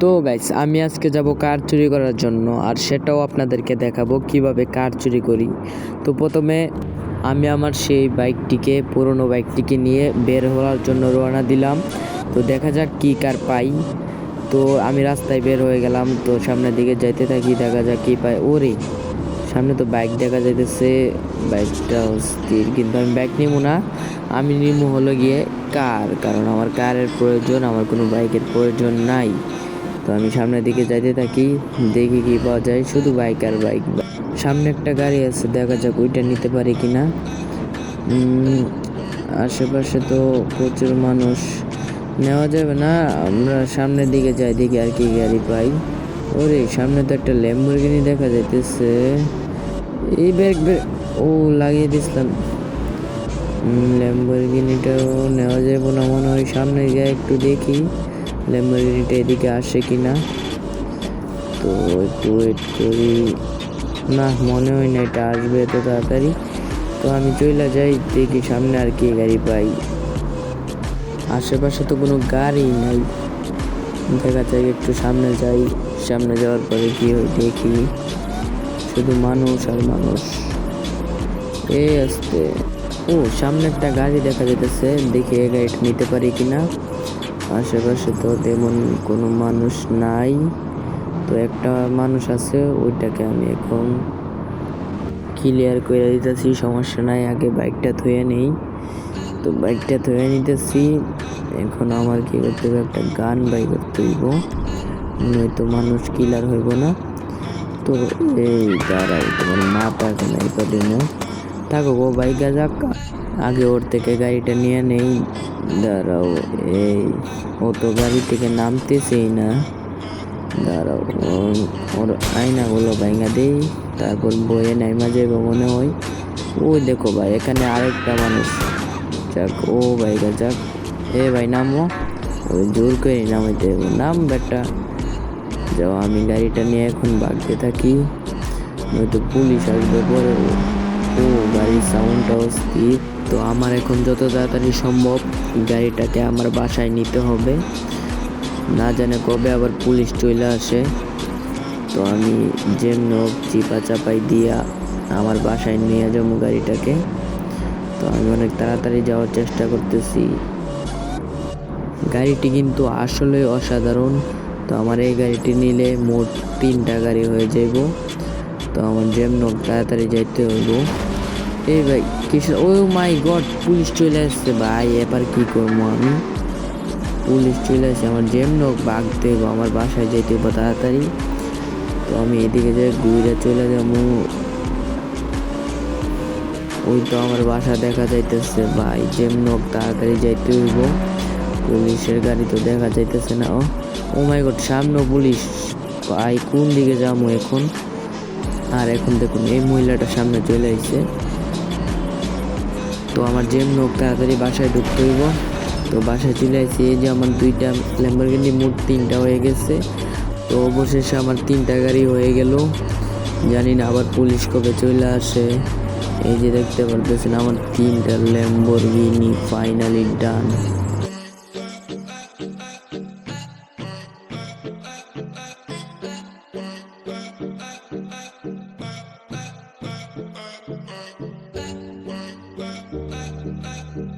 তো গাইস আমি আজকে যাব কার চুরি করার জন্য আর সেটাও আপনাদেরকে দেখাবো কীভাবে কার চুরি করি। তো প্রথমে আমি আমার সেই বাইকটিকে পুরনো বাইকটিকে নিয়ে বের হওয়ার জন্য রওনা দিলাম। তো দেখা যাক কি কার পাই। তো আমি রাস্তায় বের হয়ে গেলাম, তো সামনের দিকে যাইতে থাকি, দেখা যাক কি পাই। ওরে, সামনে তো বাইক দেখা যাইতেছে। বাইকটা স্থির কিন্তু আমি বাইক নিব না। আমি নিব হলো গিয়ে কার কারণ আমার কারের প্রয়োজন, আমার কোনো বাইকের প্রয়োজন নাই। তো আমি সামনের দিকে যাইতে থাকি, দেখি কি পাওয়া যায়। শুধু বাইক আর বাইক সামনে একটা গাড়ি আছে, দেখা যাক ওইটা নিতে পারি কি না আশেপাশে তো প্রচুর মানুষ। নেওয়া যাবে না, আমরা সামনের দিকে যাই, দেখি আর কি গাড়ি পাই। ওরে, সামনে তো একটা ল্যাম্বরগিনি দেখা যাইতেছে। এই ব্যাগ ব্যাগ ও লাগিয়ে দিছিলাম। ল্যাম্বরগিনিটাও নেওয়া যাবে না, মনে হয় সামনে গিয়ে একটু দেখি। ল্যাম্বরগিনিটা এদিকে আসে কি না তো একটু ওয়েট করি। না, মনে হয় না এটা আসবে এত তাড়াতাড়ি। তো আমি চলে যাই, দেখি সামনে আর কি গাড়ি পাই। আশেপাশে তো কোনো গাড়ি নাই। দেখা যায় একটু সামনে যাই। সামনে যাওয়ার পরে কি হয় দেখি। শুধু মানুষ আর মানুষ। এই আসতে। ও, সামনে একটা গাড়ি দেখা যেতেছে দেখি এই গাড়িটা নিতে পারি কিনা। আশেপাশে তো তেমন কোনো মানুষ নাই। তো একটা মানুষ আছে, ওইটাকে আমি এখন ক্লিয়ার করে দিতেছি, সমস্যা নাই, আগে বাইকটা ধুয়ে নেই। তো বাইকটা ধুয়ে নিতেছি, এখন আমার কী করতে হবে, একটা গান বাই করতে হইব, নয়তো মানুষ কিলার হইব না। তো এই দাঁড়াই তোমার মাথা এখন এই কদিনে। থাকো গো, বাইকা যাক। আগে ওর থেকে গাড়িটা নিয়ে নেই। দাঁড়াও, এই ও তো গাড়ি থেকে নামতেছেই না। দাঁড়াও ওর- আয়নাগুলো ভাঙা দেই, তারপর বয়ে নাইমা যাইব মনে হয়। ওই দেখো ভাই, এখানে আরেকটা মানুষ। যাক, ও ভাইগা যাক। এ ভাই, নামো। ওই জোর করে নামাইতে। নাম বেটা। যাও, আমি গাড়িটা নিয়ে এখন ভাগতে থাকি। নয়তো পুলিশ আসবে পরে। ও- গাড়ির সাউন্ডটাও স্থির তো আমার এখন যত তাড়াতাড়ি সম্ভব গাড়িটাকে আমার বাসায় নিতে হবে। না জানে কবে আবার পুলিশ চলে আসে। তো আমি যেমন চিপা চাপাই দিয়া আমার বাসায় নিয়ে যাব গাড়িটাকে। তো আমি অনেক তাড়াতাড়ি যাওয়ার চেষ্টা করতেছি। গাড়িটি কিন্তু আসলে অসাধারণ। তো আমার এই গাড়িটি নিলে মোট তিনটা গাড়ি হয়ে যাইব। তো আমার যেমন তাড়াতাড়ি যাইতে হইব। এই ভাই কিছু ও মাই গড, পুলিশ চলে আসছে ভাই, এবার কি করব আমি? পুলিশ চলে আসছে, আমার যেমন ভাগতে হইব আমার বাসায় যেতে হইব তাড়াতাড়ি। তো আমি এদিকে যাই, ঘুরে চলে যাব। ওই তো আমার বাসা দেখা যাইতেছে ভাই যেমন তাড়াতাড়ি যাইতে হইব। পুলিশের গাড়ি তো দেখা যাইতেছে না, ও। ও মাই গড, সামনে পুলিশ। ভাই, কোন দিকে যাব এখন? আর এখন দেখুন, এই মহিলাটা সামনে চলে আসছে তো আমার যেমন হোক, তাড়াতাড়ি বাসায় ঢুকতে হইব। তো বাসায় চলে আসছি এই যে আমার দুইটা ল্যাম্বরগিনি মোট তিনটা হয়ে গেছে। তো অবশেষে আমার তিনটা গাড়ি হয়ে গেল। জানি না, আবার পুলিশ কবে চলে আসে। এই যে দেখতে পারতেছেন, আমার তিনটা Lamborghini finally done Thank you.